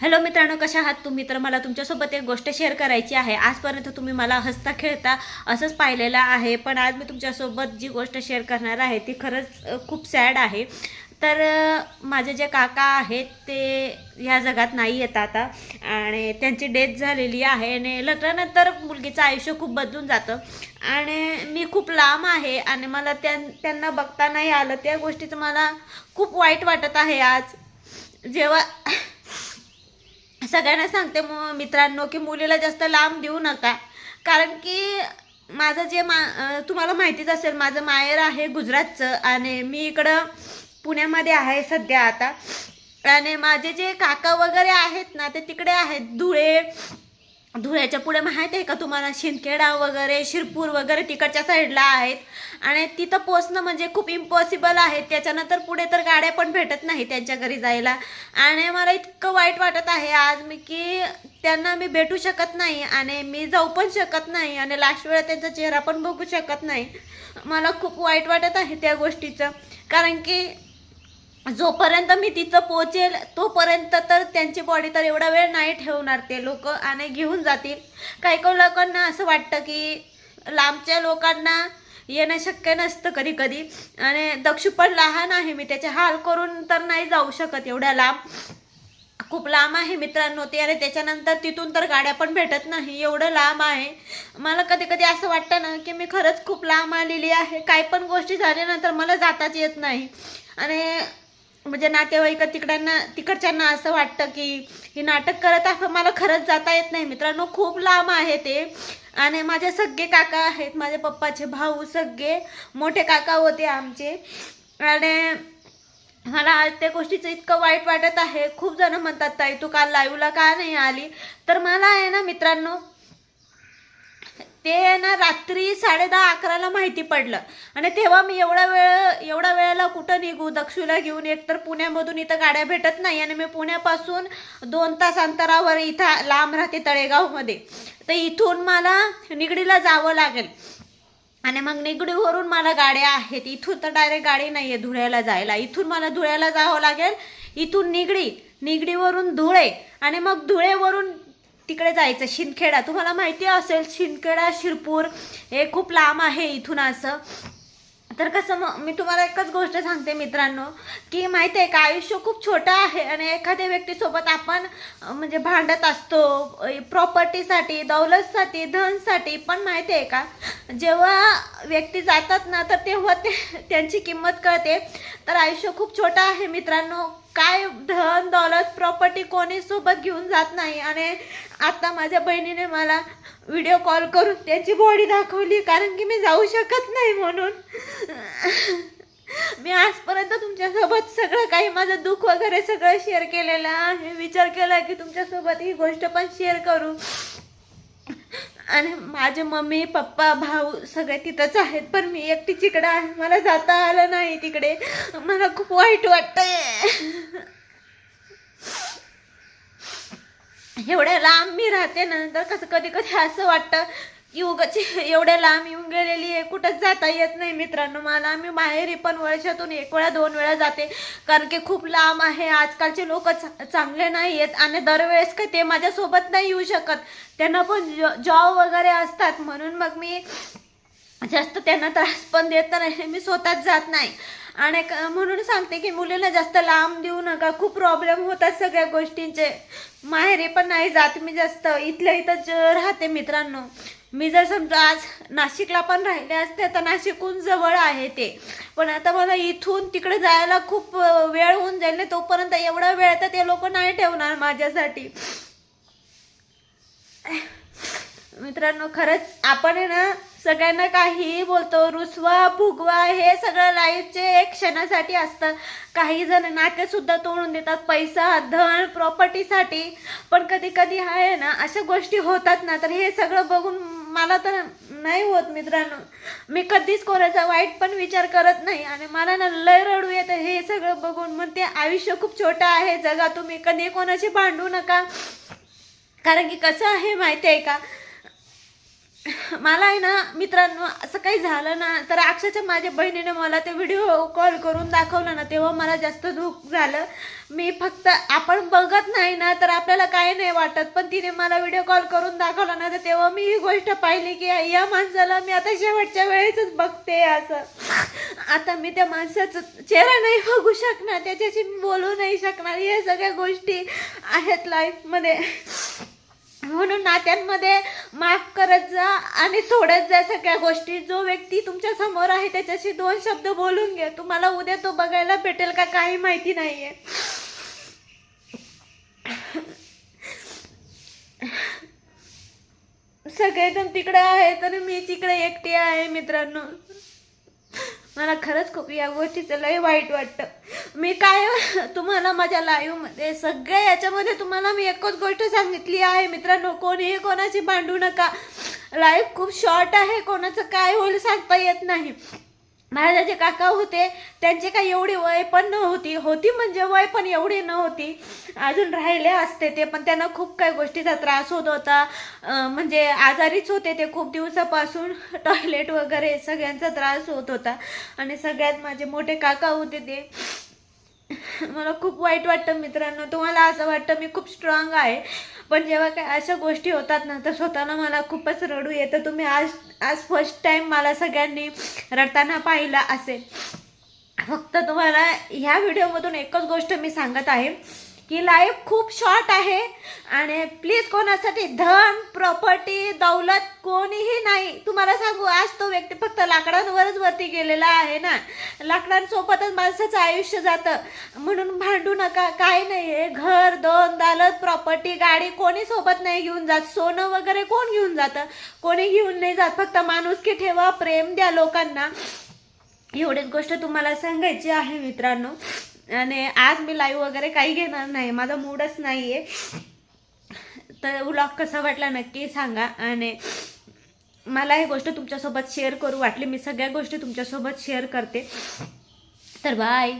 Hello मित्रांनो कशा आहात तुम्ही? तर मला तुमच्यासोबत एक गोष्ट शेअर करायची आहे. आजपर्यंत तुम्ही मला हसता खेळता असंच पाहिलेलं आहे. पण आज मी तुमच्यासोबत जी गोष्ट शेअर करणार आहे ती खरंच खूप सॅड आहे. तर माझे जे काका आहेत ते ह्या जगात नाही येत आता. आणि त्यांची डेथ झालेली आहे आणि लग्नानंतर मुलगीचं आयुष्य खूप बदलून जातं. आणि मी खूप लांब आहे आणि मला त्यां त्यांना बघता नाही आलं. त्या गोष्टीचं मला खूप वाईट वाटत आहे आज. जेव्हा सगळ्यांना सांगते मु- मित्रांनो की मुलीला जास्त लांब देऊ नका. कारण की माझं जे मा तुम्हाला माहितीच असेल माझं माहेर आहे गुजरातचं आणि मी इकडं पुण्यामध्ये आहे सध्या आता. आणि माझे जे काका वगैरे आहेत ना ते तिकडे आहेत धुळे धुळ्याच्या पुढे माहीत आहे का तुम्हाला? शिंदखेडा वगैरे शिरपूर वगैरे तिकडच्या साईडला आहेत. आणि तिथं पोचणं म्हणजे खूप इम्पॉसिबल आहे. त्याच्यानंतर पुढे तर गाड्या पण भेटत नाही त्यांच्या घरी जायला. आणि मला इतकं वाईट वाटत आहे आज मी की त्यांना मी भेटू शकत नाही आणि मी जाऊ पण शकत नाही आणि लास्ट वेळा त्यांचा चेहरा पण बघू शकत नाही. मला खूप वाईट वाटत आहे त्या गोष्टीचं. कारण की जोपर्यंत मी तिथं पोचेल तोपर्यंत तर त्यांची बॉडी तर एवढा वेळ नाही ठेवणार ते लोक आणि घेऊन जातील. काही काही लोकांना असं वाटतं की लांबच्या लोकांना येणं शक्य नसतं कधी कधी. आणि दक्षू पण लहान आहे मी त्याचे हाल करून तर नाही जाऊ शकत एवढ्या लांब. खूप लांब आहे मित्रांनो ते आणि त्याच्यानंतर तिथून तर गाड्या पण भेटत नाही एवढं लांब आहे. मला कधी कधी असं वाटतं ना की मी खरंच खूप लांब आलेली आहे काही पण गोष्टी झाल्यानंतर मला जाताच येत नाही. आणि म्हणजे नातेवाईक तिकड्यांना तिकडच्यांना असं वाटतं की हे नाटक करत आहे पण मला खरंच जाता येत नाही. मित्रांनो खूप लांब आहे ते. आणि माझे सगळे काका आहेत माझ्या पप्पाचे भाऊ सगळे मोठे काका होते आमचे. आणि मला आज त्या गोष्टीचं इतकं वाईट वाटत आहे. खूप जण म्हणतात ताई तू काल लाईव्हला का नाही आली? तर मला आहे ना मित्रांनो ते ना रात्री साडे दहा अकराला माहिती पडलं. आणि तेव्हा मी एवढा वेळ एवढा वेळेला कुठं निघू? दक्षूला घेऊन एक तर पुण्यामधून इथं गाड्या भेटत नाही आणि मी पुण्यापासून दोन तास अंतरावर इथं लांब राहते तळेगावमध्ये. तर इथून मला निगडीला जावं लागेल. आणि मग निगडीवरून मला गाड्या आहेत. इथून तर डायरेक्ट गाडी नाही आहे धुळ्याला जायला. इथून मला धुळ्याला जावं लागेल. इथून निगडी निगडीवरून धुळे. आणि मग धुळेवरून तिकडे जायचं शिंदखेडा. तुम्हाला माहिती असेल शिंदखेडा शिरपूर हे खूप लांब आहे इथून असं. तर कसं मग मी तुम्हाला एकच गोष्ट सांगते मित्रांनो की माहिती आहे का आयुष्य खूप छोटं आहे आणि एखाद्या व्यक्तीसोबत आपण म्हणजे भांडत असतो प्रॉपर्टीसाठी दौलतसाठी धनसाठी पण माहिती आहे का जेव्हा व्यक्ती जातात ना तर तेव्हा ते त्यांची किंमत कळते. तर आयुष्य खूप छोटं आहे मित्रांनो. काय धन दौलत प्रॉपर्टी कोणी सोबत घेऊन जात नाही. आणि आता माझ्या बहिणीने मला व्हिडिओ कॉल करून त्याची बॉडी दाखवली. कारण की मी जाऊ शकत नाही म्हणून. मी आजपर्यंत तुमच्यासोबत सगळं काही माझं दुःख वगैरे सगळं शेअर केलेलं आहे. विचार केला की तुमच्यासोबत ही गोष्ट पण शेअर करू. आणि माझे मम्मी पप्पा भाऊ सगळे तिथंच आहेत पण मी एकटी तिकडं आहे. मला जाता आलं नाही तिकडे. मला खूप वाईट वाटतंय. एवढ्या लांब मी राहते ना तर कसं कधी कधी असं वाटतं की उगाच एवढ्या लांब येऊन गेलेली आहे. कुठंच जाता येत नाही मित्रांनो मला. मी माहेरी पण वर्षातून एक वेळा दोन वेळा जाते. कारण की खूप लांब आहे. आजकालचे लोक चांगले नाही आहेत आणि दरवेळेस काही ते माझ्यासोबत नाही येऊ शकत. त्यांना पण जॉब वगैरे असतात. म्हणून मग मी जास्त त्यांना त्रास पण देत नाही. मी स्वतःच जात नाही. आणि म्हणून सांगते की मुलींना जास्त लांब देऊ नका. खूप प्रॉब्लेम होतात सगळ्या गोष्टींचे. माहेरी पण नाही जात मी जास्त. इथल्या इथंच राहते मित्रांनो. मी जर समजा आज नाशिकला पण राहिले असते तर नाशिकहून जवळ आहे ते. पण आता मला इथून तिकडे जायला खूप वेळ होऊन जाईल ना तोपर्यंत एवढा वेळ तर ते लोक नाही ठेवणार माझ्यासाठी. मित्रांनो खरंच आपण आहे ना सगळ्यांना काहीही बोलतो रुसवा फुगवा हे सगळं लाईफचे एक क्षणासाठी असतं. काही जण नाते सुद्धा तोडून देतात पैसा धन प्रॉपर्टीसाठी पण कधी कधी आहे ना अशा गोष्टी होतात ना तर हे सगळं बघून मला तर नाही होत मित्रांनो. मी कधीच कोणाचा वाईट पण विचार करत नाही आणि मला ना लय रडू येतं हे सगळं बघून. मग ते आयुष्य खूप छोटं आहे जगा तुम्ही कधी कोणाशी भांडू नका. कारण की कसं आहे माहिती आहे का? मला आहे ना मित्रांनो असं काही झालं ना तर अक्षरशः माझ्या बहिणीने मला ते व्हिडिओ कॉल करून दाखवलं ना तेव्हा मला जास्त दुःख झालं. मी फक्त आपण बघत नाही ना तर आपल्याला काही नाही वाटत पण तिने मला व्हिडिओ कॉल करून दाखवला ना तर तेव्हा मी ही गोष्ट पाहिली की या माणसाला मी आता शेवटच्या वेळेसच बघते असं. आता मी त्या माणसाचा चेहरा नाही बघू शकणार त्याच्याशी मी बोलू नाही शकणार या सगळ्या गोष्टी आहेत लाईफमध्ये म्हणून नात्यांमध्ये माफ करत जा आणि सोडत जा सगळ्या गोष्टी. जो व्यक्ती तुमच्यासमोर आहे त्याच्याशी दोन शब्द बोलून घ्या तुम्हाला उद्या तो बघायला भेटेल का काही माहिती नाहीये. सगळेजण तिकडे आहेत आणि मी तिकडे एकटी आहे मित्रांनो. मला खरंच खूप या गोष्टीचं लय वाईट वाटतं. मी काय तुम्हाला माझ्या लाईव्हमध्ये सगळ्या याच्यामध्ये तुम्हाला मी एकच गोष्ट सांगितली आहे मित्रांनो कोणीही कोणाची भांडू नका. लाईफ खूप शॉर्ट आहे कोणाचं काय होईल सांगता येत नाही. माझे जे काका होते त्यांचे काही एवढी वय पण नव्हती. होती म्हणजे वय पण एवढी नव्हती. अजून राहिले असते ते पण त्यांना खूप काही गोष्टीचा त्रास होत होता. म्हणजे आजारीच होते ते खूप दिवसापासून. टॉयलेट वगैरे सगळ्यांचा त्रास होत होता. आणि सगळ्यात माझे मोठे काका होते ते. मला खूप वाईट वाटतं मित्रांनो. तुम्हाला असं वाटतं मी खूप स्ट्रॉंग आहे. पण जेव्हा काय अशा गोष्टी होतात ना तर स्वतःला मला खूपच रडू येतं. तुम्ही आज आज फर्स्ट टाइम मला सगळ्यांनी रडताना पाहिला असेल. फक्त तुम्हाला ह्या व्हिडिओमधून एकच गोष्ट मी सांगत आहे. की लाईफ खूप शॉर्ट आहे. आणि प्लीज कोणासाठी धन प्रॉपर्टी दौलत कोणीही नाही. तुम्हाला सांगू आज तो व्यक्ती फक्त लाकडांवरच वरती गेलेला आहे ना. लाकडांसोबतच माणसाचं आयुष्य जातं. म्हणून भांडू नका काय नाही आहे घर दोन दालत प्रॉपर्टी गाडी कोणी सोबत नाही घेऊन जात. सोनं वगैरे कोण घेऊन जातं? कोणी घेऊन नाही जात. फक्त माणुसकी ठेवा प्रेम द्या लोकांना. एवढीच गोष्ट तुम्हाला सांगायची आहे मित्रांनो. आणि आज मी लाईव्ह वगैरे काही घेणार नाही माझा मूडच नाही आहे तर व्लॉग कसा वाटला नक्की सांगा. आणि मला ही गोष्ट तुमच्यासोबत शेअर करू वाटली. मी सगळ्या गोष्टी तुमच्यासोबत शेअर करते. तर बाय